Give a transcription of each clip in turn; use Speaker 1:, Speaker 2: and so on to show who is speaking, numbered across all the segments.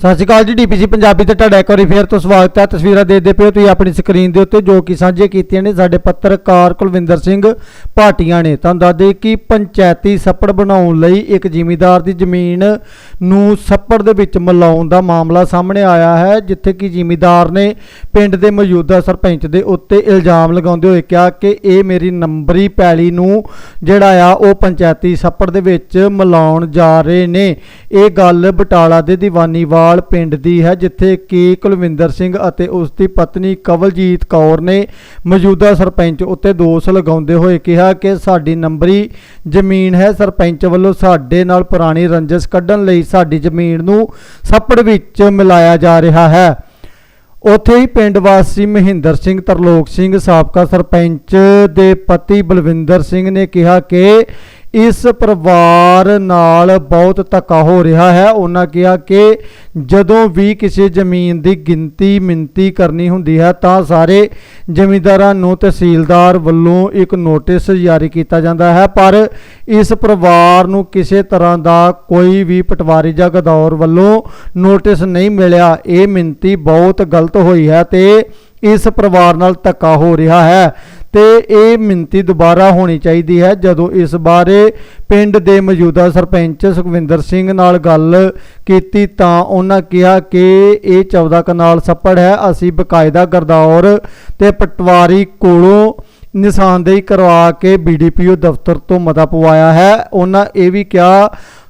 Speaker 1: ਸਤਿ ਸ਼੍ਰੀ ਅਕਾਲ ਜੀ ਡੀਪੀਸੀ ਪੰਜਾਬੀ ਤੇ ਤੁਹਾਡਾ ਇੱਕ ਵਾਰੀ ਫੇਰ ਤੋਂ ਸਵਾਗਤ ਹੈ। ਤਸਵੀਰਾਂ ਦੇਖਦੇ ਪਿਓ ਤੁਸੀਂ ਆਪਣੀ ਸਕਰੀਨ ਦੇ ਉੱਤੇ, ਜੋ ਕਿ ਸਾਂਝੇ ਕੀਤੀਆਂ ਨੇ ਸਾਡੇ ਪੱਤਰਕਾਰ ਕੁਲਵਿੰਦਰ ਸਿੰਘ ਭਾਟੀਆਂ ਨੇ। ਤੁਹਾਨੂੰ ਦੱਸ ਦੇ ਕਿ ਪੰਚਾਇਤੀ ਸੱਪੜ ਬਣਾਉਣ ਲਈ ਇੱਕ ਜ਼ਿਮੀਂਦਾਰ ਦੀ ਜ਼ਮੀਨ ਨੂੰ ਸੱਪੜ ਦੇ ਵਿੱਚ ਮਿਲਾਉਣ ਦਾ ਮਾਮਲਾ ਸਾਹਮਣੇ ਆਇਆ ਹੈ, ਜਿੱਥੇ ਕਿ ਜ਼ਿਮੀਂਦਾਰ ਨੇ ਪਿੰਡ ਦੇ ਮੌਜੂਦਾ ਸਰਪੰਚ ਦੇ ਉੱਤੇ ਇਲਜ਼ਾਮ ਲਗਾਉਂਦੇ ਹੋਏ ਕਿਹਾ ਕਿ ਇਹ ਮੇਰੀ ਨੰਬਰੀ ਪੈਲੀ ਨੂੰ ਜਿਹੜਾ ਆ, ਉਹ ਪੰਚਾਇਤੀ ਛੱਪੜ ਦੇ ਵਿੱਚ ਮਿਲਾਉਣ ਜਾ ਰਹੇ ਨੇ। ਇਹ ਗੱਲ ਬਟਾਲਾ ਦੇ ਦੀਵਾਨੀਵਾਲ ਪਿੰਡ ਦੀ ਹੈ, ਜਿੱਥੇ ਕਿ ਕੁਲਵਿੰਦਰ ਸਿੰਘ ਅਤੇ ਉਸ ਦੀ ਪਤਨੀ ਕਵਲਜੀਤ ਕੌਰ ਨੇ ਮੌਜੂਦਾ ਸਰਪੰਚ ਉੱਤੇ ਦੋਸ਼ ਲਗਾਉਂਦੇ ਹੋਏ ਕਿਹਾ ਕਿ ਸਾਡੀ ਨੰਬਰੀ ਜ਼ਮੀਨ ਹੈ। ਸਰਪੰਚ ਵੱਲੋਂ ਸਾਡੇ ਨਾਲ ਪੁਰਾਣੀ ਰੰਜਿਸ਼ ਕੱਢਣ ਲਈ ਸਾਡੀ ਜ਼ਮੀਨ ਨੂੰ ਛੱਪੜ ਵਿੱਚ ਮਿਲਾਇਆ ਜਾ ਰਿਹਾ ਹੈ। ਉੱਥੇ ਹੀ ਪਿੰਡ ਵਾਸੀ ਮਹਿੰਦਰ ਸਿੰਘ, ਤਰਲੋਕ ਸਿੰਘ, ਸਾਬਕਾ ਸਰਪੰਚ ਦੇ ਪਤੀ ਬਲਵਿੰਦਰ ਸਿੰਘ ਨੇ ਕਿਹਾ ਕਿ ਇਸ ਪਰਿਵਾਰ ਨਾਲ ਬਹੁਤ ਧੱਕਾ ਹੋ ਰਿਹਾ ਹੈ। ਉਹਨਾਂ ਕਿਹਾ ਕਿ ਜਦੋਂ ਵੀ ਕਿਸੇ ਜ਼ਮੀਨ ਦੀ ਗਿਣਤੀ ਮਿੰਤੀ ਕਰਨੀ ਹੁੰਦੀ ਹੈ, ਤਾਂ ਸਾਰੇ ਜ਼ਮੀਂਦਾਰਾਂ ਨੂੰ ਤਹਿਸੀਲਦਾਰ ਵੱਲੋਂ ਇੱਕ ਨੋਟਿਸ ਜਾਰੀ ਕੀਤਾ ਜਾਂਦਾ ਹੈ। ਪਰ ਇਸ ਪਰਿਵਾਰ ਨੂੰ ਕਿਸੇ ਤਰ੍ਹਾਂ ਦਾ ਕੋਈ ਵੀ ਪਟਵਾਰੀ ਜਾਂ ਗਦੌਰ ਵੱਲੋਂ ਨੋਟਿਸ ਨਹੀਂ ਮਿਲਿਆ। ਇਹ ਮਿੰਤੀ ਬਹੁਤ ਗਲਤ ਹੋਈ ਹੈ ਤੇ ਇਸ ਪਰਿਵਾਰ ਨਾਲ ਧੱਕਾ ਹੋ ਰਿਹਾ ਹੈ। ਤੇ ਇਹ ਮਿੰਤੀ ਦੁਬਾਰਾ ਹੋਣੀ ਚਾਹੀਦੀ ਹੈ ਜਦੋਂ ਇਸ ਬਾਰੇ ਪਿੰਡ ਦੇ ਮੌਜੂਦਾ ਸਰਪੰਚ ਸੁਖਵਿੰਦਰ ਸਿੰਘ ਨਾਲ ਗੱਲ ਕੀਤੀ ਤਾਂ ਉਹਨਾਂ ਕਿਹਾ ਕਿ ਇਹ 14 ਕਨਾਲ ਸੱਪੜ ਹੈ, ਅਸੀਂ ਬਕਾਇਦਾ ਗਰਦੌਰ ਤੇ ਪਟਵਾਰੀ ਕੋਲੋਂ ਨਿਸ਼ਾਨਦੇਹੀ ਕਰਵਾ ਕੇ ਬੀਡੀਪੀਓ ਦਫ਼ਤਰ ਤੋਂ ਮਤਾ ਪਵਾਇਆ ਹੈ। ਉਹਨਾਂ ਇਹ ਵੀ ਕਿਹਾ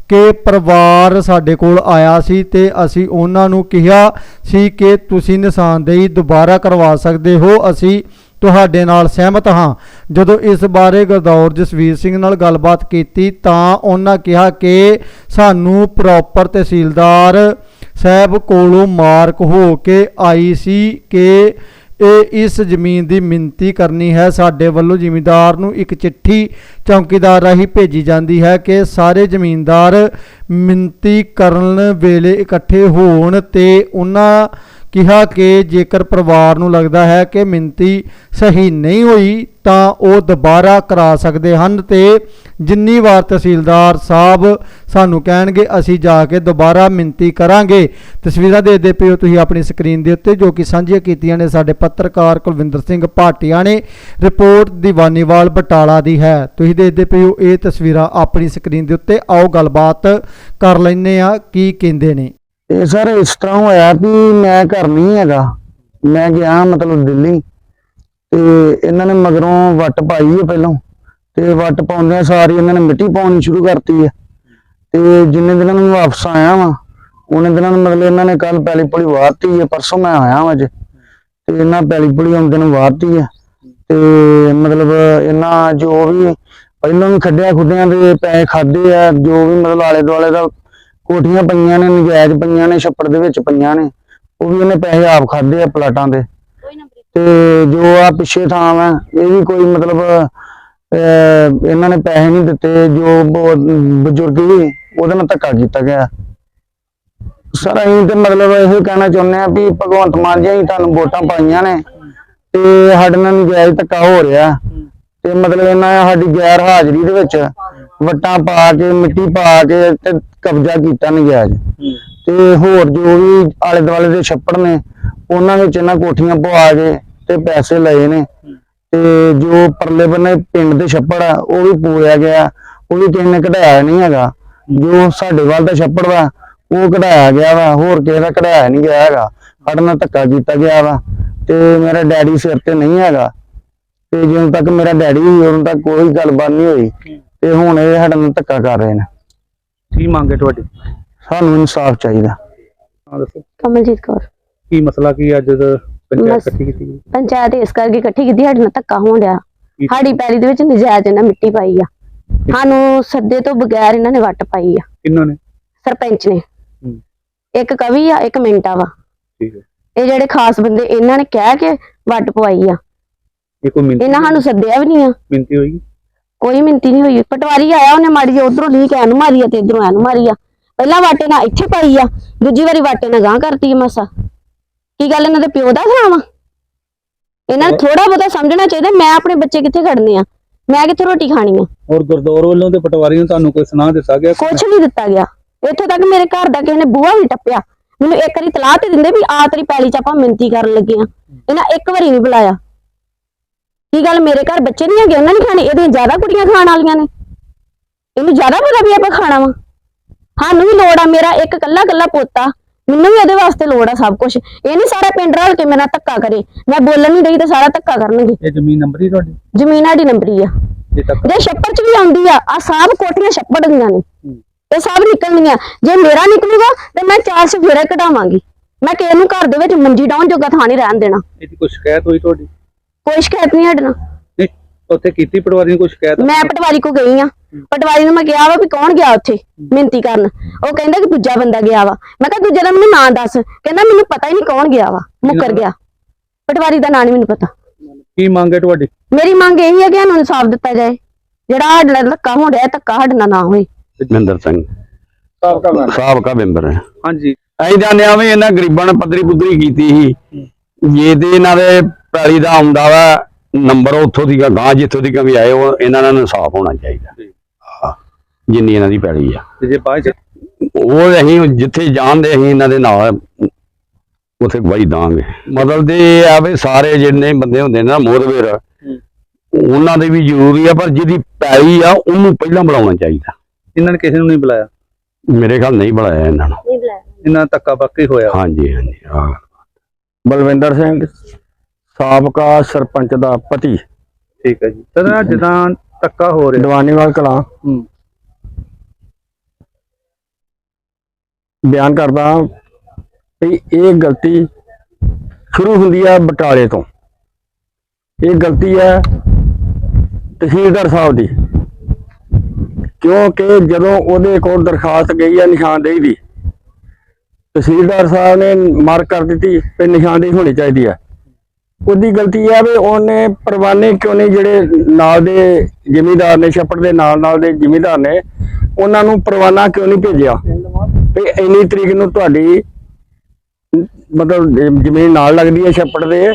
Speaker 1: ਕਿ ਪਰਿਵਾਰ ਸਾਡੇ ਕੋਲ ਆਇਆ ਸੀ ਤੇ ਅਸੀਂ ਉਹਨਾਂ ਨੂੰ ਕਿਹਾ ਸੀ ਕਿ ਤੁਸੀਂ ਨਿਸ਼ਾਨਦੇਹੀ ਦੁਬਾਰਾ ਕਰਵਾ ਸਕਦੇ ਹੋ, ਅਸੀਂ ਤੁਹਾਡੇ ਨਾਲ ਸਹਿਮਤ ਹਾਂ। ਜਦੋਂ ਇਸ ਬਾਰੇ ਗੁਰਦੌਰ ਜਸਵੀਰ ਸਿੰਘ ਨਾਲ ਗੱਲਬਾਤ ਕੀਤੀ ਤਾਂ ਉਹਨਾਂ ਕਿਹਾ ਕਿ ਸਾਨੂੰ ਪ੍ਰੋਪਰ ਤਹਿਸੀਲਦਾਰ ਸਾਹਿਬ ਕੋਲੋਂ ਮਾਰਕ ਹੋ ਕੇ ਆਈ ਸੀ ਕਿ ਇਹ ਇਸ ਜ਼ਮੀਨ ਦੀ ਮਿੰਤੀ ਕਰਨੀ ਹੈ। ਸਾਡੇ ਵੱਲੋਂ ਜ਼ਿਮੀਂਦਾਰ ਨੂੰ ਇੱਕ ਚਿੱਠੀ ਚੌਕੀਦਾਰ ਰਾਹੀਂ ਭੇਜੀ ਜਾਂਦੀ ਹੈ ਕਿ ਸਾਰੇ ਜ਼ਮੀਂਦਾਰ ਮਿੰਤੀ ਕਰਨ ਵੇਲੇ ਇਕੱਠੇ ਹੋਣ ਤੇ ਉਹਨਾਂ ਕਿਹਾ ਕਿ ਜੇਕਰ ਪਰਿਵਾਰ ਨੂੰ ਲੱਗਦਾ ਹੈ ਕਿ ਮਿੰਤੀ ਸਹੀ ਨਹੀਂ ਹੋਈ, ਤਾਂ ਉਹ ਦੁਬਾਰਾ ਕਰਾ ਸਕਦੇ ਹਨ ਤੇ ਜਿੰਨੀ ਵਾਰ ਤਹਿਸੀਲਦਾਰ ਸਾਹਿਬ ਸਾਨੂੰ ਕਹਿਣਗੇ, ਅਸੀਂ ਜਾ ਕੇ ਦੁਬਾਰਾ ਮਿੰਤੀ ਕਰਾਂਗੇ। ਤਸਵੀਰਾਂ ਦੇਖਦੇ ਪਿਓ ਤੁਸੀਂ ਆਪਣੀ ਸਕਰੀਨ ਦੇ ਉੱਤੇ ਜੋ ਕਿ ਸਾਂਝੀਆਂ ਕੀਤੀਆਂ ਨੇ ਸਾਡੇ ਪੱਤਰਕਾਰ ਕੁਲਵਿੰਦਰ ਸਿੰਘ ਭਾਟੀਆ ਨੇ, ਰਿਪੋਰਟ ਦੀਵਾਨੀਵਾਲ ਬਟਾਲਾ ਦੀ ਹੈ। ਤੁਸੀਂ ਦੇਖਦੇ ਪਿਓ ਇਹ ਤਸਵੀਰਾਂ ਆਪਣੀ ਸਕਰੀਨ ਦੇ ਉੱਤੇ ਆਓ, ਗੱਲਬਾਤ ਕਰ ਲੈਂਦੇ ਆ ਕੀ ਕਹਿੰਦੇ ਨੇ।
Speaker 2: ਇਹ ਸਰ ਇਸ ਤਰ੍ਹਾਂ ਹੋਇਆ ਵੀ ਮੈਂ ਘਰ ਨਹੀਂ ਹੈਗਾ। ਮੈਂ ਗਿਆ ਮਤਲਬ ਦਿੱਲੀ ਤੇ ਇਹਨਾਂ ਨੇ ਮਗਰੋਂ ਵੱਟ ਪਾਈ ਹੈ ਪਹਿਲਾਂ ਤੇ ਵੱਟ ਪਾਉਂਦਿਆਂ ਸਾਰੀ ਇਹਨਾਂ ਨੇ ਮਿੱਟੀ ਪਾਉਣੀ ਸ਼ੁਰੂ ਕਰਤੀ ਹੈ। ਤੇ ਜਿੰਨੇ ਦਿਨਾਂ ਨੂੰ ਵਾਪਸ ਆਇਆ ਵਾਂ, ਉਹਨੇ ਦਿਨਾਂ ਨੂੰ ਮਤਲਬ ਇਹਨਾਂ ਨੇ ਕੱਲ ਪੈਲੀ ਪੁਲੀ ਵਾਰਤੀ ਹੈ, ਪਰਸੋਂ ਮੈਂ ਆਇਆ ਵਾਂ ਅੱਜ। ਤੇ ਇਹਨਾਂ ਪੈਲੀ ਪੁਲੀ ਆਉਂਦੇ ਨੂੰ ਵਾਰਤੀ ਹੈ। ਤੇ ਮਤਲਬ ਇਹਨਾਂ ਜੋ ਵੀ ਪਹਿਲਾਂ ਵੀ ਖੱਡਿਆ ਖੁੱਡਿਆਂ ਦੇ ਪੈਸੇ ਖਾਦੇ ਆ, ਜੋ ਵੀ ਮਤਲਬ ਆਲੇ ਦੁਆਲੇ ਦਾ ਕੋਠੀਆਂ ਪਈਆਂ ਨੇ ਨਜਾਇਜ਼ ਪਈਆਂ ਨੇ ਛੱਪੜ ਦੇ ਵਿੱਚ ਪਈਆਂ ਨੇ। ਉਹ ਵੀ ਇਹਨੇ ਪੈਸੇ ਆਪ ਖਾਦੇ ਆ ਪਲਾਟਾਂ ਦੇ। ਤੇ ਜੋ ਆ ਪਿੱਛੇ ਥਾਂ ਵਾ ਇਹ ਵੀ ਕੋਈ ਮਤਲਬ ਇਹਨਾਂ ਨੇ ਪੈਸੇ ਨਹੀਂ ਦਿੱਤੇ ਜੋ ਬਜ਼ੁਰਗ ਵੀ ਉਹਦੇ ਨਾਲ ਧੱਕਾ ਕੀਤਾ ਗਿਆ। ਸਰ ਅਸੀਂ ਤੇ ਮਤਲਬ ਇਹ ਕਹਿਣਾ ਚਾਹੁੰਦੇ ਆ ਵੀ ਭਗਵੰਤ ਮਾਨ ਜੀ ਅਸੀਂ ਤੁਹਾਨੂੰ ਵੋਟਾਂ ਪਾਈਆਂ ਨੇ ਤੇ ਸਾਡੇ ਨਾਲ ਨਜਾਇਜ਼ ਧੱਕਾ ਹੋ ਰਿਹਾ। ਤੇ ਮਤਲਬ ਇਹਨਾਂ ਸਾਡੀ ਗੈਰ ਹਾਜ਼ਰੀ ਦੇ ਵਿੱਚ ਵੱਟਾਂ ਪਾ ਕੇ ਮਿੱਟੀ ਪਾ ਕੇ ਤੇ ਕਬਜ਼ਾ ਕੀਤਾ ਨਜਾਇਜ਼। ਤੇ ਹੋਰ ਜੋ ਵੀ ਆਲੇ ਦੁਆਲੇ ਦੇ ਛੱਪੜ ਨੇ ਉਹਨਾਂ ਵਿੱਚ ਇਹਨਾਂ ਕੋਠੀਆਂ ਪਵਾ ਕੇ ਤੇ ਪੈਸੇ ਲਏ ਨੇ। ਤੇ ਜੋ ਪਰਲੇ ਬੰਨੇ ਪਿੰਡ ਦੇ ਛੱਪੜ ਆ ਉਹ ਵੀ ਪੂਰਿਆ ਗਿਆ। ਉਹ ਵੀ ਕਿਸੇ ਨੇ ਕਢਾਇਆ ਨਹੀਂ ਹੈਗਾ। ਜੋ ਸਾਡੇ ਵੱਲ ਦਾ ਛੱਪੜ ਵਾ ਉਹ ਕਢਾਇਆ ਗਿਆ ਵਾ। ਹੋਰ ਕਿਸੇ ਦਾ ਕਢਾਇਆ ਨਹੀਂ ਗਿਆ ਹੈਗਾ। ਸਾਡੇ ਨਾਲ ਧੱਕਾ ਕੀਤਾ ਗਿਆ ਵਾ। ਤੇ ਮੇਰਾ ਡੈਡੀ ਸਿਰ ਤੇ ਨਹੀਂ ਹੈਗਾ। ਤੇ ਜਦੋਂ ਤੱਕ ਮੇਰਾ ਡੈਡੀ ਉਦੋਂ ਤੱਕ ਕੋਈ ਗੱਲਬਾਤ ਨਹੀਂ ਹੋਈ। ਤੇ ਹੁਣ ਇਹ ਸਾਡੇ ਨਾਲ ਧੱਕਾ ਕਰ ਰਹੇ ਨੇ।
Speaker 3: ਕੀ ਮੰਗ ਹੈ ਤੁਹਾਡੀ?
Speaker 2: ਸਾਨੂੰ ਇਨਸਾਫ ਚਾਹੀਦਾ।
Speaker 3: ਹਾਂ ਦੱਸੋ।
Speaker 4: ਕਮਲਜੀਤ ਕੌਰ।
Speaker 3: ਕੀ ਮਸਲਾ ਕੀ ਅੱਜ ਦਾ ਪੰਚਾਇਤ
Speaker 4: ਬਸ।
Speaker 3: ਇਕੱਠੀ ਕੀਤੀ ਗਈ?
Speaker 4: ਪੰਚਾਇਤ ਇਸ ਕਰਕੇ ਇਕੱਠੀ ਕੀਤੀ ਸਾਡੇ ਨਾਲ ਧੱਕਾ ਹੋਣ ਡਿਆ।
Speaker 3: ਕੀ-
Speaker 4: ਸਾਡੀ ਪੈਲੀ ਦੇ ਵਿੱਚ ਨਜਾਇਜ਼ ਇਹਨਾਂ ਮਿੱਟੀ ਪਾਈ ਆ। ਸਾਨੂੰ ਸੱਦੇ ਤੋਂ ਬਗੈਰ ਇਹਨਾਂ ਨੇ ਵੱਟ ਪਾਈ ਆ।
Speaker 3: ਕਿੰਨਾਂ ਨੇ?
Speaker 4: ਸਰਪੰਚ ਨੇ।
Speaker 3: ਹੂੰ।
Speaker 4: ਇੱਕ ਕਵੀ ਆ ਇੱਕ ਮਿੰਟਾ ਵਾ।
Speaker 3: ਠੀਕ ਹੈ।
Speaker 4: ਇਹ ਜਿਹੜੇ ਖਾਸ ਬੰਦੇ ਇਹਨਾਂ ਨੇ ਕਹਿ ਕੇ ਵੱਟ ਪਵਾਈ ਆ।
Speaker 3: ਇਹ ਕੋਈ ਮਿੰਤੀ
Speaker 4: ਇਹਨਾਂ ਸਾਨੂੰ ਸੱਦਿਆ ਵੀ ਨਹੀਂ ਆ।
Speaker 3: ਮਿੰਤੀ ਹੋਈ?
Speaker 4: ਕੋਈ ਮਿੰਤੀ ਨਹੀਂ ਹੋਈ। ਪਟਵਾਰੀ ਆਇਆ ਉਹਨੇ ਮਾੜੀ ਜਿਹੀ ਉਧਰੋਂ ਲੀਕ ਐਨੂੰ ਮਾਰੀ ਆ ਤੇ ਇਧਰੋਂ ਐਨੂੰ ਮਾਰੀ ਆ। ਪਹਿਲਾਂ ਵਾਟੇ ਨਾਲ ਇੱਥੇ ਪਾਈ ਆ ਦੂਜੀ ਵਾਰੀ ਵਾਟੇ ਨਾਲ ਗਾਂ ਕਰਤੀ ਮਸਾ। ਕੀ ਗੱਲ ਇਹਨਾਂ ਦੇ ਪਿਓ ਦਾ ਸੁਣਾਵਾ ਇਹਨਾਂ ਨੂੰ ਥੋੜਾ ਬਹੁਤਾ ਸਮਝਣਾ ਚਾਹੀਦਾ ਮੈਂ ਆਪਣੇ ਬੱਚੇ ਕਿੱਥੇ ਖੜਨੇ ਆ? ਮੈਂ ਕਿੱਥੇ ਰੋਟੀ ਖਾਣੀ ਆ?
Speaker 3: ਔਰ ਗੁਰਦੌਰ ਵੱਲੋਂ ਤੇ ਪਟਵਾਰੀ ਨੂੰ ਤੁਹਾਨੂੰ ਕੋਈ ਸੁਣਾ ਦਿੱਤਾ ਗਿਆ?
Speaker 4: ਕੁਝ ਨਹੀਂ ਦਿੱਤਾ ਗਿਆ। ਇੱਥੋਂ ਤੱਕ ਮੇਰੇ ਘਰ ਦਾ ਕਿਸੇ ਨੇ ਬੂਹਾ ਵੀ ਟੱਪਿਆ। ਮੈਨੂੰ ਇੱਕ ਵਾਰੀ ਤਲਾਹ ਤੇ ਦਿੰਦੇ ਵੀ ਆ ਤੇਰੀ ਪੈਲੀ ਚ ਆਪਾਂ ਮਿੰਤੀ ਕਰਨ ਲੱਗੇ ਆ। ਇਹਨਾਂ ਇੱਕ ਵਾਰੀ ਨਹੀਂ ਬੁਲਾਇਆ। ਕੀ ਗੱਲ ਮੇਰੇ ਘਰ ਬੱਚੇ ਨਹੀਂ ਹੈਗੇ? ਉਹਨਾਂ ਨੇ ਖਾਣੇ? ਇਹਦੀਆਂ ਜ਼ਿਆਦਾ ਕੁੜੀਆਂ ਖਾਣ ਵਾਲੀਆਂ ਨੇ। ਇਹਨੂੰ ਜ਼ਿਆਦਾ ਪਤਾ ਵੀ ਆਪਾਂ ਖਾਣਾ ਵਾ। ਸਾਨੂੰ ਵੀ ਲੋੜ ਆ ਮੇਰਾ ਇੱਕ ਕੱਲਾ ਕੱਲਾ ਪੋਤਾ। ਮੈਨੂੰ ਵੀ ਇਹਦੇ ਵਾਸਤੇ ਲੋੜ ਆ ਸਭ ਕੁਝ ਇਹ ਨਹੀਂ ਸਾਰਾ ਪਿੰਡ ਰਲ ਕੇ ਮੇਰਾ ਧੱਕਾ ਕਰੇ। ਮੈਂ ਬੋਲਣ ਨਹੀਂ ਰਹੀ ਤੇ ਸਾਰਾ ਧੱਕਾ ਕਰਨਗੇ।
Speaker 3: ਇਹ ਜ਼ਮੀਨ ਨੰਬਰ ਹੀ ਤੁਹਾਡੀ?
Speaker 4: ਜ਼ਮੀਨ ਸਾਡੀ ਨੰਬਰੀ ਆ।
Speaker 3: ਜੇ ਤੱਕ
Speaker 4: ਜੇ ਛੱਪੜ ਚ ਵੀ ਆਉਂਦੀ ਆ ਆ ਸਭ ਕੋਠੀਆਂ ਛੱਪੜ ਦੀਆਂ ਨੇ। ਇਹ ਸਭ ਨਿਕਲਣੀਆਂ। ਜੇ ਮੇਰਾ ਨਿਕਲੂਗਾ ਤੇ ਮੈਂ ਚਾਰ ਸਫੇਰੇ ਕਢਾਵਾਂਗੀ। ਮੈਂ ਕਿਸੇ ਨੂੰ ਘਰ ਦੇ ਵਿੱਚ ਮੰਜੀ ਡਾਉਣ ਜੋਗਾ ਥਾਂ ਨਹੀਂ ਰਹਿਣ ਦੇਣਾ।
Speaker 3: ਇਹਦੀ ਕੋਈ ਸ਼ਿਕਾਇਤ ਹੋਈ ਤੁਹਾਡੀ?
Speaker 4: ਕੋਈ ਸ਼ਿਕਾਇਤ ਨਹੀਂ ਹਟਣਾ
Speaker 3: ਨਹੀਂ ਉੱਥੇ ਕੀਤੀ ਪਟਵਾਰੀ ਨੇ ਕੋਈ ਸ਼ਿਕਾਇਤ?
Speaker 4: ਮੈਂ ਪਟਵਾਰੀ ਕੋ ਗਈ ਆ ਪਟਵਾਰੀ ਨੂੰ ਮੈਂ ਕਿਹਾ ਵਾ ਵੀ ਕੌਣ ਗਿਆ ਉੱਥੇ ਮਿੰਤੀ ਕਰਨ। ਉਹ ਕਹਿੰਦਾ ਕਿ ਦੂਜਾ ਬੰਦਾ ਗਿਆ ਵਾ। ਮੈਂ ਕਿਹਾ ਦੂਜੇ ਦਾ ਮੈਨੂੰ ਨਾਂ ਦੱਸ। ਕਹਿੰਦਾ ਮੈਨੂੰ ਪਤਾ ਹੀ ਨਹੀਂ ਕੌਣ ਗਿਆ ਵਾ। ਮੁੱਕਰ ਗਿਆ। ਪਟਵਾਰੀ ਦਾ ਨਾਂ ਨਹੀਂ ਮੈਨੂੰ ਪਤਾ।
Speaker 3: ਕੀ ਮੰਗ ਹੈ ਤੁਹਾਡੀ?
Speaker 4: ਮੇਰੀ ਮੰਗ ਇਹੀ ਹੈ ਕਿ ਸਾਨੂੰ ਇਨਸਾਫ ਦਿੱਤਾ ਜਾਏ। ਜਿਹੜਾ ਸਾਡੇ ਨਾਲ ਧੱਕਾ ਹੋ ਰਿਹਾ ਧੱਕਾ ਸਾਡੇ ਨਾਲ ਨਾ ਹੋਏ।
Speaker 5: ਮਹਿੰਦਰ ਸਿੰਘ। ਸਾਬਕਾ ਮੈਂਬਰ ਹੈ।
Speaker 3: ਹਾਂਜੀ।
Speaker 5: ਅਸੀਂ ਜਾਣਦੇ ਆ ਵੀ ਇਹਨਾਂ ਗਰੀਬਾਂ ਨੇ ਪੱਧਰੀ ਪੁੱਧਰੀ ਕੀਤੀ ਸੀ। ਜੇ ਤੇ ਇਹਨਾਂ ਦੇ ਪੈਲੀ ਦਾ ਆਉਂਦਾ ਵਾ ਨੰਬਰ ਉੱਥੋਂ ਦੀ ਗਾਂ ਜਿੱਥੋਂ ਦੀ ਵੀ ਆਏ ਉਹ ਇਹਨਾਂ ਨਾਲ ਇਨਸਾਫ ਹੋਣਾ ਚਾਹੀਦਾ। ਹਾਂ, ਜਿੰਨੀ ਇਹਨਾਂ ਦੀ ਪੈਲੀ ਆ।
Speaker 3: ਤੇ ਜੇ ਬਾਅਦ ਚ
Speaker 5: ਉਹ ਅਸੀਂ ਜਿੱਥੇ ਜਾਣਦੇ ਅਸੀਂ ਇਹਨਾਂ ਦੇ ਨਾਲ ਉੱਥੇ ਗਵਾਹੀ ਦਾਂਗੇ ਮਤਲਬ ਤੇ ਇਹ ਆ ਵੀ ਸਾਰੇ ਜਿੰਨੇ ਬੰਦੇ ਹੁੰਦੇ ਨੇ ਨਾ ਮੋਦਵੇਰ ਉਹਨਾਂ ਦੇ ਵੀ ਜ਼ਰੂਰੀ ਆ ਪਰ ਜਿਹਦੀ ਪੈਲੀ ਆ ਉਹਨੂੰ ਪਹਿਲਾਂ ਬੁਲਾਉਣਾ ਚਾਹੀਦਾ।
Speaker 3: ਇਹਨਾਂ ਨੇ ਕਿਸੇ ਨੂੰ ਨਹੀਂ ਬੁਲਾਇਆ?
Speaker 5: ਮੇਰੇ ਖਿਆਲ ਨਹੀਂ ਬੁਲਾਇਆ ਇਹਨਾਂ ਨੂੰ।
Speaker 3: ਇਹਨਾਂ ਦਾ ਧੱਕਾ ਪੱਕਾ ਹੀ ਹੋਇਆ।
Speaker 5: ਹਾਂਜੀ ਹਾਂਜੀ ਹਾਂ।
Speaker 6: ਬਲਵਿੰਦਰ ਸਿੰਘ। ਸਾਬਕਾ ਸਰਪੰਚ ਦਾ ਪਤੀ।
Speaker 3: ਠੀਕ ਹੈ ਜੀ। ਸਰ ਆਹ ਜਿੱਦਾਂ ਧੱਕਾ ਹੋ ਰਿਹਾ।
Speaker 6: ਦੀਵਾਨੀਵਾਲ ਕਲਾਂ।
Speaker 3: ਹੂੰ।
Speaker 6: ਬਿਆਨ ਕਰਦਾ ਵੀ ਇਹ ਗਲਤੀ ਸ਼ੁਰੂ ਹੁੰਦੀ ਹੈ ਬਟਾਲੇ ਤੋਂ। ਇਹ ਗਲਤੀ ਹੈ ਤਹਿਸੀਲਦਾਰ ਸਾਹਿਬ ਦੀ। ਕਿਉਂਕਿ ਜਦੋਂ ਉਹਦੇ ਕੋਲ ਦਰਖਾਸਤ ਗਈ ਹੈ ਨਿਸ਼ਾਨਦੇਹੀ ਦੀ ਤਹਿਸੀਲਦਾਰ ਸਾਹਿਬ ਨੇ ਮਾਰ ਕਰ ਦਿੱਤੀ ਕਿ ਨਿਸ਼ਾਨਦੇਹੀ ਹੋਣੀ ਚਾਹੀਦੀ ਹੈ ਉਹਦੀ ਗਲਤੀ ਹੈ ਵੀ ਉਹਨੇ ਪਰਵਾਨੇ ਕਿਉਂ ਨਹੀਂ ਜਿਹੜੇ ਨਾਲ ਦੇ ਜਿਮੀਦਾਰ ਨੇ, ਛੱਪੜ ਦੇ ਨਾਲ ਨਾਲ ਦੇ ਜਿਮੀਦਾਰ ਨੇ, ਉਹਨਾਂ ਨੂੰ ਪਰਵਾਨਾ ਕਿਉਂ ਨਹੀਂ ਭੇਜਿਆ? ਵੀ ਇੰਨੀ ਤਰੀਕ ਨੂੰ ਤੁਹਾਡੀ ਮਤਲਬ ਜ਼ਮੀਨ ਨਾਲ ਲੱਗਦੀ ਹੈ ਛੱਪੜ ਦੇ,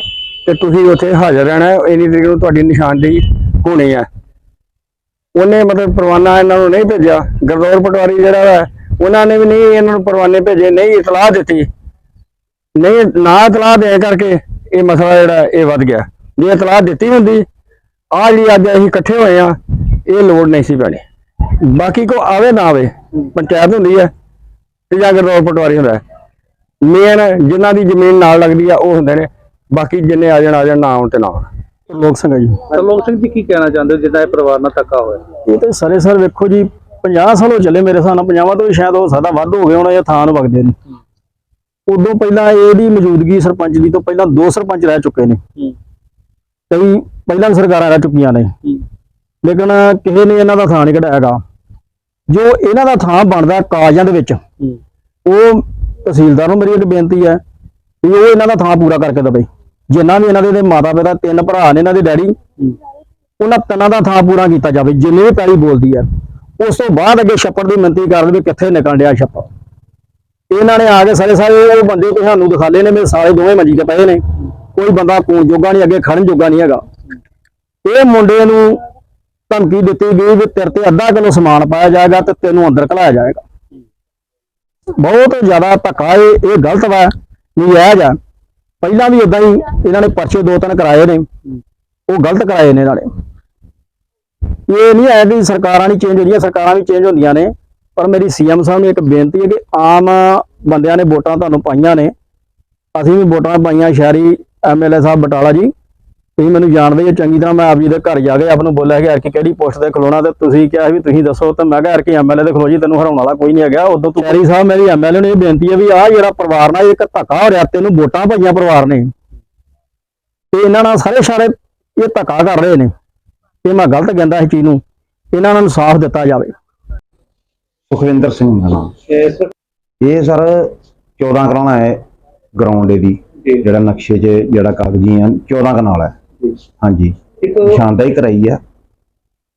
Speaker 6: ਤੇ ਤੁਸੀਂ ਉੱਥੇ ਹਾਜ਼ਰ ਰਹਿਣਾ ਹੈ, ਇੰਨੀ ਤਰੀਕ ਨੂੰ ਤੁਹਾਡੀ ਨਿਸ਼ਾਨਦੇਹੀ ਹੋਣੀ ਹੈ। ਉਹਨੇ ਮਤਲਬ ਪਰਵਾਨਾ ਇਹਨਾਂ ਨੂੰ ਨਹੀਂ ਭੇਜਿਆ। ਗਰਦੌਰ ਪਟਵਾਰੀ ਜਿਹੜਾ ਵਾ ਉਹਨਾਂ ਨੇ ਵੀ ਨਹੀਂ ਇਹਨਾਂ ਨੂੰ ਪਰਵਾਨੇ ਭੇਜੇ, ਨਹੀਂ ਇਤਲਾਹ ਦਿੱਤੀ। ਨਹੀਂ, ਨਾ ਇਤਲਾਹ ਦੇ ਕਰਕੇ ਇਹ ਮਸਲਾ ਜਿਹੜਾ ਇਹ ਵੱਧ ਗਿਆ। ਜੇ ਇਤਲਾਹ ਦਿੱਤੀ ਹੁੰਦੀ ਆਹ ਜਿਹੜੀ ਅੱਜ ਅਸੀਂ ਇਕੱਠੇ ਹੋਏ ਆ ਇਹ ਲੋੜ ਨਹੀਂ ਸੀ ਪੈਣੀ। ਬਾਕੀ ਕੋ ਆਵੇ ਨਾ ਆਵੇ ਪੰਚਾਇਤ ਹੁੰਦੀ ਹੈ ਤੇ ਜਾਂ ਗਰਦੌਰ ਪਟਵਾਰੀ ਹੁੰਦਾ ਮੇਨ ਜਿਨ੍ਹਾਂ ਦੀ ਜ਼ਮੀਨ ਨਾਲ ਲੱਗਦੀ ਆ ਉਹ ਹੁੰਦੇ ਨੇ। ਬਾਕੀ ਜਿੰਨੇ ਆ ਜਾਣ ਆ ਜਾਣ ਨਾ ਆਉਣ ਤੇ ਨਾ ਆਉਣ। ਲੋਕ ਸੰਘ ਜੀ।
Speaker 3: ਤਰਲੋਕ ਸਿੰਘ ਜੀ ਕੀ ਕਹਿਣਾ ਚਾਹੁੰਦੇ ਹੋ ਜਿੱਦਾਂ ਇਹ ਪਰਿਵਾਰ ਨਾਲ ਧੱਕਾ ਹੋਇਆ?
Speaker 6: ਇਹ ਤੇ ਸਾਰੇ ਸਰ ਵੇਖੋ ਜੀ 50 ਸਾਲ ਹੋ ਚੱਲੇ ਮੇਰੇ ਹਿਸਾਬ ਨਾਲ 50 ਤੋਂ ਵੀ ਸ਼ਾਇਦ ਹੋ ਸਕਦਾ ਵੱਧ ਹੋ ਗਏ ਹੋਣਾ ਇਹ ਥਾਂ ਨੂੰ ਵਗਦੇ ਨੇ। ਉਦੋਂ ਪਹਿਲਾਂ ਇਹਦੀ ਮੌਜੂਦਗੀ ਸਰਪੰਚ ਦੀ ਤੋਂ ਪਹਿਲਾਂ ਦੋ ਸਰਪੰਚ ਰਹਿ ਚੁੱਕੇ ਨੇ। ਕਈ ਪਹਿਲਾਂ ਸਰਕਾਰਾਂ ਰਹਿ ਚੁੱਕੀਆਂ ਨੇ। ਲੇਕਿਨ ਕਿਸੇ ਨੇ ਇਹਨਾਂ ਦਾ ਥਾਂ ਨਹੀਂ ਕਢਾਇਆਗਾ ਜੋ ਇਹਨਾਂ ਦਾ ਥਾਂ ਬਣਦਾ ਕਾਗਜ਼ਾਂ ਦੇ ਵਿੱਚ ਉਹ ਤਹਿਸੀਲਦਾਰ ਨੂੰ ਮੇਰੀ ਇੱਕ ਬੇਨਤੀ ਹੈ ਵੀ ਉਹ ਇਹਨਾਂ ਦਾ ਥਾਂ ਪੂਰਾ ਕਰਕੇ ਦੇਵੇ। ਜਿੰਨਾ ਵੀ ਇਹਨਾਂ ਦੇ ਮਾਤਾ ਪਿਤਾ ਤਿੰਨ ਭਰਾ ਨੇ ਇਹਨਾਂ ਦੇ ਡੈਡੀ ਉਹਨਾਂ ਤਿੰਨਾਂ ਦਾ ਥਾਂ ਪੂਰਾ ਕੀਤਾ ਜਾਵੇ ਜਿੰਨੀ ਵੀ ਪੈਲੀ ਬੋਲਦੀ ਹੈ। ਉਸ ਤੋਂ ਬਾਅਦ ਅੱਗੇ ਛੱਪੜ ਦੀ ਮਿੰਤੀ ਕਰ ਦੇਵੇ ਕਿੱਥੇ ਨਿਕਲ ਡਿਆ ਛੱਪੜ। ਇਹਨਾਂ ਨੇ ਆ ਕੇ ਸਾਰੇ ਸਾਰੇ ਉਹ ਬੰਦੇ ਤੇ ਸਾਨੂੰ ਦਿਖਾਲੇ ਨੇ, ਮੇਰੇ ਸਾਰੇ ਦੋਵੇਂ ਮੰਜੀ ਤੇ ਪਏ ਨੇ। ਕੋਈ ਬੰਦਾ ਕੂਣ ਜੋਗਾ ਨਹੀਂ, ਅੱਗੇ ਖੜਨ ਜੋਗਾ ਨਹੀਂ ਹੈਗਾ। ਇਹ ਮੁੰਡੇ ਨੂੰ ਧਮਕੀ ਦਿੱਤੀ ਗਈ ਵੀ ਤੇਰੇ ਤੇ ਅੱਧਾ ਕਿਲੋ ਸਮਾਨ ਪਾਇਆ ਜਾਏਗਾ ਤੇ ਤੈਨੂੰ ਅੰਦਰ ਘਲਾਇਆ ਜਾਏਗਾ। ਬਹੁਤ ਜ਼ਿਆਦਾ ਧੱਕਾ ਇਹ ਇਹ ਗਲਤ ਵਾ ਨਹੀਂ ਇਹ ਜਾ ਪਹਿਲਾਂ ਵੀ ਇਦਾਂ ਹੀ ਇਹਨਾਂ ਨੇ ਪਰਚੇ ਦੋ ਤਿੰਨ ਕਰਾਏ ਨੇ। ਉਹ ਗਲਤ ਕਰਾਏ ਨੇ ਨਾਲੇ ਇਹ ਨਹੀਂ ਹੈ ਵੀ ਸਰਕਾਰਾਂ ਨਹੀਂ ਚੇਂਜ ਹੁੰਦੀਆਂ ਸਰਕਾਰਾਂ ਵੀ ਚੇਂਜ ਹੁੰਦੀਆਂ ਨੇ। ਪਰ ਮੇਰੀ ਸੀਐਮ ਸਾਹਿਬ ਨੂੰ ਇੱਕ ਬੇਨਤੀ ਹੈ ਕਿ ਆਮ ਬੰਦਿਆਂ ਨੇ ਵੋਟਾਂ ਤੁਹਾਨੂੰ ਪਾਈਆਂ ਨੇ। ਅਸੀਂ ਵੀ ਵੋਟਾਂ ਪਾਈਆਂ, ਸ਼ਹਿਰੀ ਐਮਐਲਏ ਸਾਹਿਬ ਬਟਾਲਾ ਜੀ। ਤੁਸੀਂ ਮੈਨੂੰ ਜਾਣਦੇ ਹੋ ਚੰਗੀ ਤਰ੍ਹਾਂ, ਮੈਂ ਆਪ ਜੀ ਦੇ ਘਰ ਜਾ ਕੇ ਆਪ ਨੂੰ ਬੋਲਿਆ ਕਿ ਯਾਰ ਕਿ ਕਿਹੜੀ ਪੋਸਟ ਤੇ ਖਲੋਣਾ ਤੇ ਤੁਸੀਂ ਕਿਹਾ ਵੀ ਤੁਸੀਂ ਦੱਸੋ ਤਾਂ ਮੈਂ ਕਿਹਾ ਯਾਰ ਕਿ ਐਮਐਲਏ ਦੇ ਖਲੋ ਜੀ, ਤੈਨੂੰ ਹਰਾਉਣ ਵਾਲਾ ਕੋਈ ਨਹੀਂ ਹੈਗਾ। ਉਦੋਂ ਤੂੰ ਸ਼ਹਿਰੀ ਸਾਹਿਬ ਮੇਰੀ ਐਮਐਲਏ ਨੂੰ ਇਹ ਬੇਨਤੀ ਹੈ ਵੀ ਆਹ ਜਿਹੜਾ ਪਰਿਵਾਰ ਨਾਲ ਇੱਕ ਧੱਕਾ ਹੋ ਰਿਹਾ ਤੈਨੂੰ ਵੋਟਾਂ ਪਾਈਆਂ ਪਰਿਵਾਰ ਨੇ। ਤੇ ਇਹਨਾਂ ਨਾਲ ਸਾਰੇ ਸਾਰੇ ਇਹ ਧੱਕਾ ਕਰ ਰਹੇ ਨੇ। ਇਹ ਮੈਂ ਗਲਤ ਕਹਿੰਦਾ ਇਸ ਚੀਜ਼ ਨੂੰ। ਇਹਨਾਂ ਨੂੰ ਇਨਸਾਫ ਦਿੱਤਾ ਜਾਵੇ।
Speaker 7: ਸੁਖਵਿੰਦਰ ਸਿੰਘ ਨਾਮ।
Speaker 3: ਇਸ
Speaker 7: ਇਹ ਸਰ 14 ਕਰਾਉਣਾ ਹੈ ਗਰਾਊਂਡ ਦੀ ਜਿਹੜਾ ਨਕਸ਼ੇ 'ਚ ਜਿਹੜਾ ਕਾਗਜ਼ੀ ਆ 14 ਕਨਾਲ ਹੈ। ਹਾਂਜੀ।
Speaker 3: ਇੱਕ
Speaker 7: ਨਿਸ਼ਾਨਦਾਈ ਕਰਾਈ ਆ।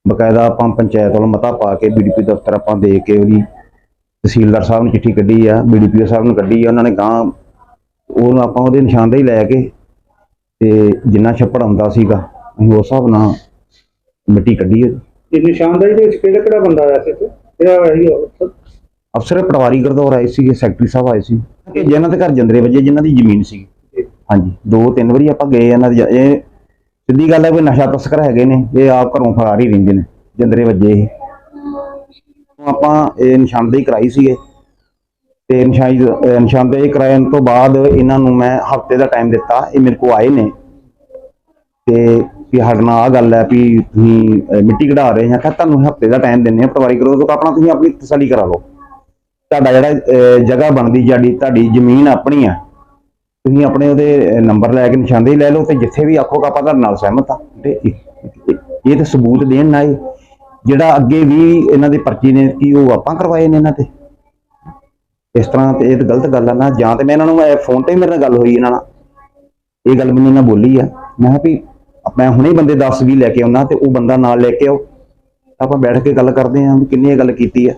Speaker 7: ਬਕਾਇਦਾ ਆਪਾਂ ਪੰਚਾਇਤ ਵੱਲ ਮਤਾ ਪਾ ਕੇ ਬੀਡੀਪੀ ਦਫ਼ਤਰ ਆਪਾਂ ਦੇ ਕੇ ਉਹਦੀ ਤਹਿਸੀਲਦਾਰ ਸਾਹਿਬ ਨੂੰ ਚਿੱਠੀ ਕੱਢੀ ਆ ਬੀਡੀਪੀ ਸਾਹਿਬ ਨੂੰ ਕੱਢੀ ਆ ਉਹਨਾਂ ਨੇ ਗਾਂ ਉਹਨੂੰ ਆਪਾਂ ਉਹਦੀ ਨਿਸ਼ਾਨਦਾਈ ਲੈ ਕੇ ਤੇ ਜਿੰਨਾ ਛੱਪੜ ਆਉਂਦਾ ਸੀਗਾ ਅਸੀਂ ਉਸ ਹਿਸਾਬ ਨਾਲ ਮਿੱਟੀ ਕੱਢੀ।
Speaker 3: ਇਹ ਨਿਸ਼ਾਨਦਾਰੀ ਦੇ ਵਿੱਚ ਕਿਹੜਾ ਕਿਹੜਾ ਬੰਦਾ ਆਇਆ ਸੀ ਇੱਥੇ?
Speaker 7: ਅਫਸਰ ਪਟਵਾਰੀ ਗਰਦੌਰ ਆਏ ਸੀਗੇ ਸੈਕਟਰੀ ਸਾਹਿਬ ਆਏ ਸੀ। ਕਿ ਜਿਨ੍ਹਾਂ ਦੇ ਘਰ ਜੰਦਰੇ ਵੱਜੇ ਜਿਨ੍ਹਾਂ ਦੀ ਜ਼ਮੀਨ ਸੀ ਹਾਂਜੀ ਦੋ ਤਿੰਨ ਵਾਰੀ ਆਪਾਂ ਗਏ ਇਹਨਾਂ ਦੀ ਇਹ ਸਿੱਧੀ ਗੱਲ ਹੈ ਕੋਈ ਨਸ਼ਾ ਤਸਕਰ ਹੈਗੇ ਨੇ ਇਹ ਆਪ ਘਰੋਂ ਫਰਾਰ ਹੀ ਰਹਿੰਦੇ ਨੇ ਜੰਦਰੇ ਵੱਜੇ ਇਹ। ਆਪਾਂ ਇਹ ਨਿਸ਼ਾਨਦੇਹੀ ਕਰਾਈ ਸੀਗੇ ਤੇ ਨਿਸ਼ਾਨੀ ਅਹ ਨਿਸ਼ਾਨਦੇਹੀ ਕਰਾਉਣ ਤੋਂ ਬਾਅਦ ਇਹਨਾਂ ਨੂੰ ਮੈਂ ਹਫ਼ਤੇ ਦਾ ਟਾਈਮ ਦਿੱਤਾ ਇਹ ਮੇਰੇ ਕੋਲ ਆਏ ਨੇ। ਤੇ ਵੀ ਸਾਡੇ ਨਾਲ ਆ ਗੱਲ ਹੈ ਵੀ ਤੁਸੀਂ, ਅਹ, ਮਿੱਟੀ ਕਢਾ ਰਹੇ ਆ ਕਿ ਤੁਹਾਨੂੰ ਹਫ਼ਤੇ ਦਾ ਟਾਈਮ ਦਿੰਨੇ ਆ ਪਰਿਵਾਰੀ ਕਰੋ, ਤੋਂ ਆਪਣਾ ਤੁਸੀਂ ਆਪਣੀ ਤਸੱਲੀ ਕਰਾ ਲਓ। ਤੁਹਾਡਾ ਜਿਹੜਾ, ਅਹ, ਜਗ੍ਹਾ ਬਣਦੀ, ਜਿਹੜੀ ਤੁਹਾਡੀ ਜ਼ਮੀਨ ਆਪਣੀ ਆ, ਤੁਸੀਂ ਆਪਣੇ ਉਹਦੇ ਨੰਬਰ ਲੈ ਕੇ ਨਿਸ਼ਾਨਦੇਹੀ ਲੈ ਲਓ ਤੇ ਜਿੱਥੇ ਵੀ ਆਖੋਗਾ ਆਪਾਂ ਤੁਹਾਡੇ ਨਾਲ ਸਹਿਮਤ ਆ। ਤੇ ਇਹ- ਇਹ ਤਾਂ ਸਬੂਤ ਦੇਣ ਨਾ ਇਹ ਜਿਹੜਾ ਅੱਗੇ ਵੀ ਇਹਨਾਂ ਦੇ ਪਰਚੀ ਨੇ ਕੀ ਉਹ ਆਪਾਂ ਕਰਵਾਏ ਨੇ ਇਹਨਾਂ ਤੇ। ਇਸ ਤਰ੍ਹਾਂ ਤੇ ਇਹ ਤਾਂ ਗਲਤ ਗੱਲ ਆ ਨਾ, ਜਾਂ ਤੇ ਮੈਂ ਇਹਨਾਂ ਨੂੰ ਫੋਨ ਤੇ ਹੀ ਮੇਰੇ ਨਾਲ ਗੱਲ ਹੋਈ ਇਹਨਾਂ ਨਾਲ। ਇਹ ਗੱਲ ਮੈਨੂੰ ਇਹਨਾਂ ਬੋਲੀ ਆ। ਮੈਂ ਕਿਹਾ ਵੀ ਮੈਂ ਹੁਣੇ ਬੰਦੇ 10 20 ਲੈ ਕੇ ਆਉਣਾ ਤੇ ਉਹ ਬੰਦਾ ਨਾਲ ਲੈ ਕੇ ਆਓ। ਆਪਾਂ ਬੈਠ ਕੇ ਗੱਲ ਕਰਦੇ ਆਂ ਕਿੰਨੀ ਗੱਲ ਕੀਤੀ ਆ।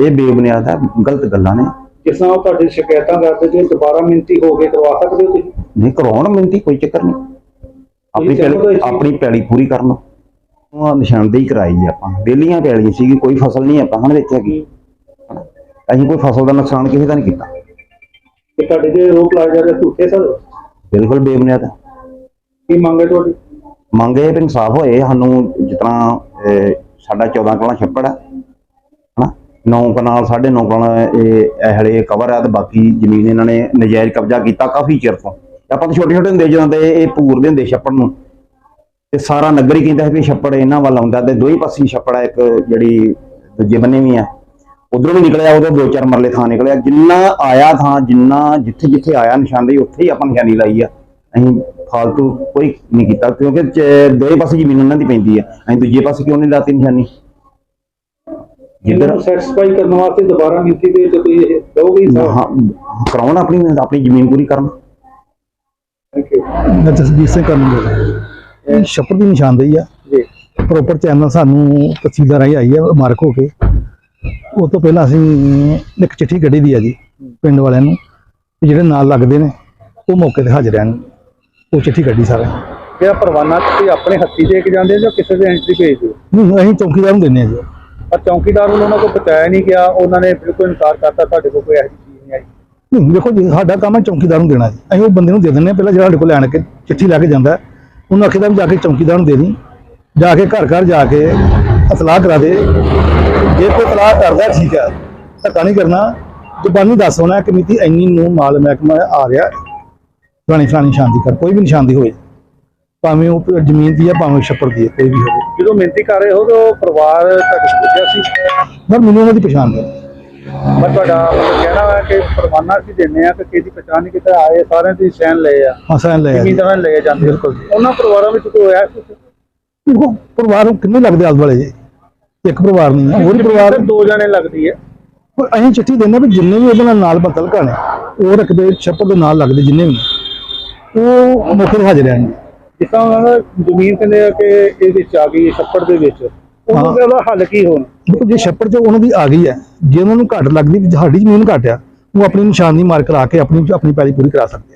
Speaker 7: ਇਹ ਬੇਬੁਨਿਆਦ ਆ ਗਲਤ ਗੱਲਾਂ ਨੇ।
Speaker 3: ਤਰ੍ਹਾਂ ਉਹ ਤੁਹਾਡੀ ਸ਼ਿਕਾਇਤਾਂ ਕਰਦੇ ਜੇ ਦੁਬਾਰਾ ਮਿੰਤੀ ਹੋ ਕੇ ਕਰਵਾ ਸਕਦੇ ਹੋ ਤੁਸੀਂ?
Speaker 7: ਨਹੀਂ ਕਰਾਉਣ ਮਿੰਤੀ ਕੋਈ ਚੱਕਰ ਨਹੀਂ। ਆਪਣੀ ਪੈਲੀ
Speaker 3: ਤਾਂ
Speaker 7: ਆਪਣੀ ਪੈਲੀ ਪੂਰੀ ਕਰਨ। ਉਹ ਨਿਸ਼ਾਨਦੇਹੀ ਕਰਾਈ ਜੀ ਆਪਾਂ। ਬੇਲੀਆਂ ਪੈਲੀਆਂ ਸੀਗੀ ਕੋਈ ਫਸਲ ਨਹੀਂ ਆਪਾਂ ਹਨ ਵਿੱਚ ਹੈਗੀ। ਹਨਾ। ਅਸੀਂ ਕੋਈ ਫਸਲ ਦਾ ਨੁਕਸਾਨ ਕਿਸੇ ਦਾ ਨਹੀਂ ਕੀਤਾ।
Speaker 3: ਕਿ ਤੁਹਾਡੇ ਜੇ ਰੋਪ ਲਾਇਆ ਜਾ ਰਿਹਾ ਝੂਠੇ ਸਰ
Speaker 7: ਬਿਲਕੁਲ ਬੇਬੁਨਿਆਦ।
Speaker 3: ਕੀ ਮੰਗ ਤੁਹਾਡੀ?
Speaker 7: ਮੰਗ ਇਹ ਵੀ ਇਨਸਾਫ ਹੋਏ, ਸਾਨੂੰ ਜਿਸ ਤਰ੍ਹਾਂ ਸਾਡਾ 14 ਕਲਾ ਛੱਪੜ ਆ, ਹਨਾ? 9 ਕਨਾਲ 9.5 ਕਨਾਲ ਇਹ ਹਲੇ ਕਵਰ ਆ ਤੇ ਬਾਕੀ ਜ਼ਮੀਨ ਇਹਨਾਂ ਨੇ ਨਜਾਇਜ਼ ਕਬਜ਼ਾ ਕੀਤਾ ਕਾਫੀ ਚਿਰ ਤੋਂ। ਆਪਾਂ ਤਾਂ ਛੋਟੇ ਛੋਟੇ ਹੁੰਦੇ ਜਦੋਂ ਤੇ ਇਹ ਪੂਰਦੇ ਹੁੰਦੇ ਛੱਪੜ ਨੂੰ। ਤੇ ਸਾਰਾ ਨਗਰ ਹੀ ਕਹਿੰਦਾ ਵੀ ਛੱਪੜ ਇਹਨਾਂ ਵੱਲ ਆਉਂਦਾ ਤੇ ਦੋਈ ਪਾਸੇ ਛੱਪੜ ਆ, ਇੱਕ ਜਿਹੜੀ ਦੂਜੇ ਬੰਨੇ ਵੀ ਆ। ਉਧਰੋਂ ਵੀ ਨਿਕਲਿਆ ਉਹਦੇ ਦੋ ਚਾਰ ਮਰਲੇ ਥਾਂ ਨਿਕਲਿਆ। ਜਿੰਨਾ ਆਇਆ ਥਾਂ, ਜਿੰਨਾ ਜਿੱਥੇ ਜਿੱਥੇ ਆਇਆ ਨਿਸ਼ਾਨਦੇਹੀ ਉੱਥੇ ਹੀ ਆਪਾਂ ਨਿਸ਼ਾਨੀ ਲਾਈ ਆ। ਅਸੀਂ ਫਾਲਤੂ ਕੋਈ ਨਹੀਂ ਕੀਤਾ ਕਿਉਂਕਿ ਦੋਵੇਂ ਪਾਸੇ ਜ਼ਮੀਨ ਉਹਨਾਂ ਦੀ ਪੈਂਦੀ ਆ। ਅਸੀਂ ਦੂਜੇ ਪਾਸੇ ਕਿਉਂ ਨਹੀਂ ਲਾਤੀ ਨਿਸ਼ਾਨੀ?
Speaker 3: ਜਿੱਧਰ ਸੈਟੀਸਫਾਈ ਕਰਨ ਵਾਸਤੇ ਦੁਬਾਰਾ ਮਿੰਤੀ ਦੇ ਤੇ ਤੁਸੀਂ ਇਹ ਹੀ
Speaker 7: ਹਾਂ, ਕਰਾਉਣ ਆਪਣੀ ਆਪਣੀ ਜ਼ਮੀਨ ਪੂਰੀ ਕਰਨ।
Speaker 3: ਥੈਂਕ ਯੂ
Speaker 8: ਮੈਂ ਜਸਬੀਰ ਸਿੰਘ ਕਰਨ ਰਿਹਾ। ਇਹ ਛੱਪੜ ਦੀ ਨਿਸ਼ਾਨਦੇਹੀ ਆ।
Speaker 3: ਜੀ।
Speaker 8: ਪ੍ਰੋਪਰ ਚੈਨਲ ਸਾਨੂੰ ਤਹਿਸੀਲਦਾਰ ਆਈ ਆਈ ਆ ਮਾਰਕ ਹੋ ਕੇ। ਉਹ ਤੋਂ ਪਹਿਲਾਂ ਅਸੀਂ ਇੱਕ ਚਿੱਠੀ ਕੱਢੀ ਦੀ ਆ ਜੀ ਪਿੰਡ ਵਾਲਿਆਂ ਨੂੰ ਜਿਹੜੇ ਨਾਲ ਲੱਗਦੇ ਨੇ ਉਹ ਮੌਕੇ ਤੇ ਹਾਜ਼ਰ ਰਹਿਣ। ਉਹ ਚਿੱਠੀ ਕੱਢੀ ਸਾਰੇ।
Speaker 3: ਜਿਹੜਾ ਪਰਵਾਨਾ ਤੁਸੀਂ ਆਪਣੇ ਹੱਥੀ ਦੇ ਕੇ ਜਾਂਦੇ ਹੋ ਜਾਂ ਕਿਸੇ ਦੇ ਐਂਟਰੀ ਭੇਜ ਦਿਓ
Speaker 8: ਨਹੀਂ ਅਸੀਂ ਚੌਕੀਦਾਰ ਨੂੰ ਦਿੰਦੇ ਆ ਜੀ।
Speaker 3: ਪਰ ਚੌਕੀਦਾਰ ਨੂੰ ਉਹਨਾਂ ਕੋਲ ਪਹੁੰਚਾਇਆ ਨਹੀਂ ਗਿਆ ਉਹਨਾਂ ਨੇ ਬਿਲਕੁਲ ਇਨਕਾਰ ਕਰਤਾ ਤੁਹਾਡੇ ਕੋਲ ਕੋਈ ਇਹੋ ਜਿਹੀ ਚੀਜ਼ ਨਹੀਂ ਆਈ।
Speaker 8: ਨਹੀਂ ਦੇਖੋ ਜੀ ਸਾਡਾ ਕੰਮ ਹੈ ਚੌਕੀਦਾਰ ਨੂੰ ਦੇਣਾ ਜੀ। ਅਸੀਂ ਉਹ ਬੰਦੇ ਨੂੰ ਦੇ ਦਿੰਦੇ ਹਾਂ ਪਹਿਲਾਂ ਜਿਹੜਾ ਸਾਡੇ ਕੋਲ ਲੈਣ ਕੇ ਚਿੱਠੀ ਲੈ ਕੇ ਜਾਂਦਾ ਹੈ, ਉਹਨੂੰ ਆਖੀਦਾ ਵੀ ਜਾ ਕੇ ਚੌਕੀਦਾਰ ਨੂੰ ਦੇ ਦੀ ਜਾ ਕੇ ਘਰ ਘਰ ਜਾ ਕੇ ਇਤਲਾਹ ਕਰਾ ਦੇ। ਜੇ ਕੋਈ ਇਤਲਾਹ ਕਰਦਾ ਠੀਕ ਹੈ ਧੱਕਾ ਨਹੀਂ ਕਰਨਾ। ਜ਼ੁਬਾਨੀ ਦੱਸ ਹੋਣਾ ਕਿ ਮਿਤੀ ਇੰਨੀ ਨੂੰ ਮਾਲ ਮਹਿਕਮਾ ਆ ਰਿਹਾ ਫਲਾਣੀ ਫਲਾਣੀ ਸ਼ਾਂਤੀ ਕਰ ਕੋਈ ਵੀ ਨਿਸ਼ਾਨਦੀ ਹੋਏ ਭਾਵੇਂ ਉਹ ਜ਼ਮੀਨ ਦੀ ਹੈ ਭਾਵੇਂ ਛੱਪੜ ਦੀ ਹੈ ਕੋਈ ਵੀ ਹੋਵੇ
Speaker 3: ਜਦੋਂ ਮਿੰਤੀ ਕਰ ਰਹੇ ਹੋ ਤਾਂ ਉਹ ਪਰਿਵਾਰ ਕੋਲ ਪੁੱਜਿਆ ਸੀ
Speaker 8: ਪਰ ਮੈਨੂੰ ਉਹਨਾਂ ਦੀ ਪਛਾਣ ਨਹੀਂ
Speaker 3: ਪਰ ਤੁਹਾਡਾ ਕਹਿਣਾ ਹੈ ਕਿ ਪਰਵਾਨਾ ਅਸੀਂ ਦਿੰਦੇ ਆ ਕਿ ਕਿਸੇ ਦੀ ਪਛਾਣ ਨਹੀਂ ਕੀਤਾ ਆਏ ਸਾਰਿਆਂ ਦੀ ਸੈਨ ਲਏ ਆ
Speaker 8: ਹਾਂ ਸਾਇਨ ਲੈ ਆ ਜੀ।
Speaker 3: ਜ਼ਮੀਨਦਾਰਾਂ ਨੇ ਲਏ ਜਾਂਦੇ।
Speaker 8: ਬਿਲਕੁਲ।
Speaker 3: ਉਹਨਾਂ ਪਰਿਵਾਰਾਂ ਵਿੱਚ ਕੋਈ ਹੋਇਆ ਕੁਛ?
Speaker 8: ਦੇਖੋ ਪਰਿਵਾਰ ਨੂੰ ਕਿੰਨੇ ਲੱਗਦੇ ਆਲੇ ਦੁਆਲੇ ਜੀ ਇੱਕ ਪਰਿਵਾਰ ਨਹੀਂ ਹੈ ਹੋਰ ਪਰਿਵਾਰ
Speaker 3: ਦੋ ਜਣੇ ਲੱਗਦੀ ਹੈ
Speaker 8: ਪਰ ਅਸੀਂ ਚਿੱਠੀ ਦਿੰਦੇ ਵੀ ਜਿੰਨੇ ਵੀ ਉਹਦੇ ਨਾਲ ਨਾਲ ਬਤਲ ਘਾਣੇ ਉਹ ਰਕਬੇ ਛੱਪੜ ਦੇ ਨਾਲ ਲੱਗਦੇ ਜਿੰਨੇ ਵੀ ਉਹ ਮੌਕੇ ਤੇ ਹਾਜ਼ਰ ਰਹਿਣਗੇ
Speaker 3: ਜਿਸ ਤਰ੍ਹਾਂ ਉਹਨਾਂ ਦਾ ਜ਼ਮੀਨ ਕਹਿੰਦੇ ਆ ਕਿ ਇਹ ਵਿੱਚ ਆ ਗਈ ਛੱਪੜ ਦੇ ਵਿੱਚ। ਉਹਨਾਂ
Speaker 8: ਹਾਂ।
Speaker 3: ਦਾ ਉਹਦਾ ਹੱਲ ਕੀ ਹੋਣਾ?
Speaker 8: ਦੇਖੋ ਜੇ ਛੱਪੜ ਉਹਨਾਂ ਦੀ ਆ ਗਈ ਹੈ ਜੇ ਉਹਨਾਂ ਨੂੰ ਘੱਟ ਲੱਗਦੀ ਸਾਡੀ ਜ਼ਮੀਨ ਘੱਟ ਆ ਉਹ ਆਪਣੀ ਨਿਸ਼ਾਨੀ ਮਾਰ ਕਰਾ ਕੇ ਆਪਣੀ ਆਪਣੀ ਪੈਲੀ ਪੂਰੀ ਕਰਾ ਸਕਦੇ ਆ।